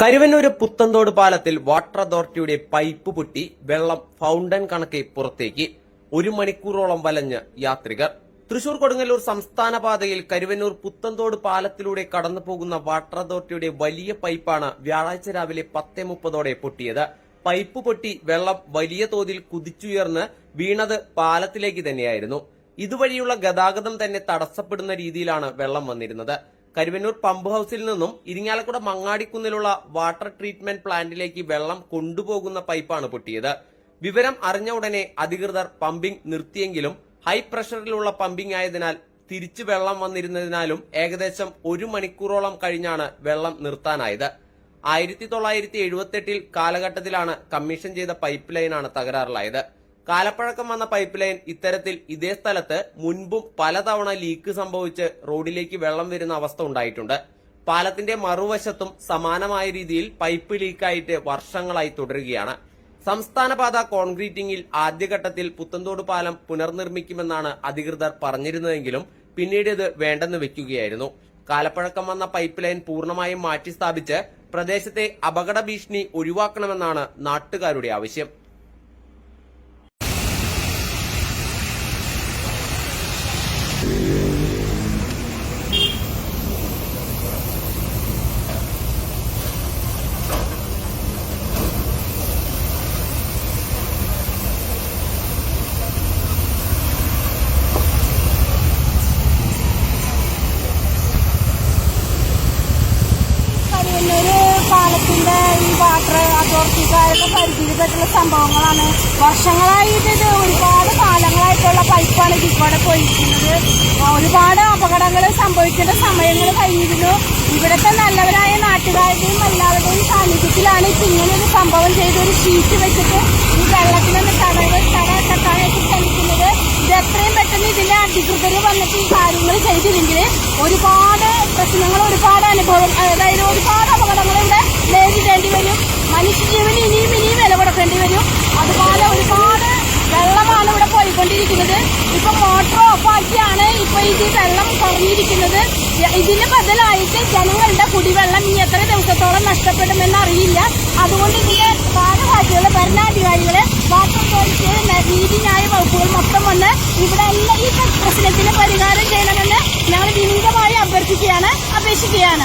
കരുവന്നൂര് പുത്തന്തോട് പാലത്തിൽ വാട്ടർ അതോറിറ്റിയുടെ പൈപ്പ് പൊട്ടി വെള്ളം ഫൗണ്ടൻ കണക്കെ പുറത്തേക്ക്. ഒരു മണിക്കൂറോളം വലഞ്ഞ് യാത്രികർ. തൃശൂർ കൊടുങ്ങല്ലൂർ സംസ്ഥാന പാതയിൽ കരുവന്നൂർ പുത്തന്തോട് പാലത്തിലൂടെ കടന്നു പോകുന്ന വാട്ടർ അതോറിറ്റിയുടെ വലിയ പൈപ്പാണ് വ്യാഴാഴ്ച രാവിലെ പത്തേ മുപ്പതോടെ പൊട്ടിയത്. പൈപ്പ് പൊട്ടി വെള്ളം വലിയ തോതിൽ കുതിച്ചുയർന്ന് വീണത് പാലത്തിലേക്ക് തന്നെയായിരുന്നു. ഇതുവഴിയുള്ള ഗതാഗതം തന്നെ തടസ്സപ്പെടുന്ന രീതിയിലാണ് വെള്ളം വന്നിരുന്നത്. കരുവന്നൂർ പമ്പ് ഹൌസിൽ നിന്നും ഇരിങ്ങാലക്കുട മങ്ങാടിക്കുന്നിലുള്ള വാട്ടർ ട്രീറ്റ്മെന്റ് പ്ലാന്റിലേക്ക് വെള്ളം കൊണ്ടുപോകുന്ന പൈപ്പാണ് പൊട്ടിയത്. വിവരം അറിഞ്ഞ ഉടനെ അധികൃതർ പമ്പിംഗ് നിർത്തിയെങ്കിലും ഹൈ പ്രഷറിലുള്ള പമ്പിംഗ് ആയതിനാൽ തിരിച്ചു വെള്ളം വന്നിരുന്നതിനാലും ഏകദേശം ഒരു മണിക്കൂറോളം കഴിഞ്ഞാണ് വെള്ളം നിർത്താനായത്. ആയിരത്തി തൊള്ളായിരത്തി എഴുപത്തെട്ടിൽ കാലഘട്ടത്തിലാണ് കമ്മീഷൻ ചെയ്ത പൈപ്പ് ലൈനാണ് തകരാറിലായത്. കാലപ്പഴക്കം വന്ന പൈപ്പ് ലൈൻ ഇത്തരത്തിൽ ഇതേ സ്ഥലത്ത് മുൻപും പലതവണ ലീക്ക് സംഭവിച്ച് റോഡിലേക്ക് വെള്ളം വരുന്ന അവസ്ഥ ഉണ്ടായിട്ടുണ്ട്. പാലത്തിന്റെ മറുവശത്തും സമാനമായ രീതിയിൽ പൈപ്പ് ലീക്കായിട്ട് വർഷങ്ങളായി തുടരുകയാണ്. സംസ്ഥാനപാത കോൺക്രീറ്റിംഗിൽ ആദ്യഘട്ടത്തിൽ പുത്തൻതോട് പാലം പുനർനിർമ്മിക്കുമെന്നാണ് അധികൃതർ പറഞ്ഞിരുന്നതെങ്കിലും പിന്നീട് ഇത് വേണ്ടെന്ന് വെക്കുകയായിരുന്നു. കാലപ്പഴക്കം വന്ന പൈപ്പ് ലൈൻ പൂർണമായും മാറ്റിസ്ഥാപിച്ച് പ്രദേശത്തെ അപകട ഭീഷണി ഒഴിവാക്കണമെന്നാണ് നാട്ടുകാരുടെ ആവശ്യം. പാലത്തിന്റെ ഈ വാട്ടർ അതോറിറ്റിക്കാരുടെ പരിധിയിൽപ്പെട്ടുള്ള സംഭവങ്ങളാണ്. വർഷങ്ങളായിട്ട് ഒരുപാട് കാലങ്ങളായിട്ടുള്ള പൈപ്പാണ് കൂടെ പോയിരിക്കുന്നത്. ഒരുപാട് അപകടങ്ങൾ സംഭവിക്കേണ്ട സമയങ്ങൾ കഴിഞ്ഞിരുന്നു. ഇവിടുത്തെ നല്ലവരായ നാട്ടുകാരുടെയും എല്ലാവരുടെയും സാന്നിധ്യത്തിലാണ് ഇപ്പം ഇങ്ങനെ ഒരു സംഭവം ചെയ്ത് ഒരു ഷീറ്റ് വെച്ചിട്ട് ഈ വെള്ളത്തിനൊന്ന് തടവ് തട കെട്ടാനായിട്ട് ശ്രമിക്കുന്നത്. ഇത് എത്രയും പെട്ടെന്ന് ഇതിന്റെ അധികൃതർ വന്നിട്ട് ഈ കാര്യങ്ങൾ ചെയ്തില്ലെങ്കിൽ ഒരുപാട് പ്രശ്നങ്ങൾ ഇത് വെള്ളം കുറഞ്ഞിരിക്കുന്നത് ഇതിന് ബദലായിട്ട് ജനങ്ങളുടെ കുടിവെള്ളം ഇനി എത്ര ദിവസത്തോളം നഷ്ടപ്പെടുമെന്ന് അറിയില്ല. അതുകൊണ്ട് ഇതിന്റെ ഭാരവാഹികൾ ഭരണാധികാരികൾ വാട്ടർ അതോറിറ്റിയുടെ നീതിന്യായ വകുപ്പുകൾ മൊത്തം വന്ന് ഇവിടെ എല്ലാ ഈ പ്രശ്നത്തിന് പരിഹാരം ചെയ്യണമെന്ന് ഞങ്ങൾ വിനീതമായി അഭ്യർത്ഥിക്കുകയാണ് അപേക്ഷിക്കുകയാണ്.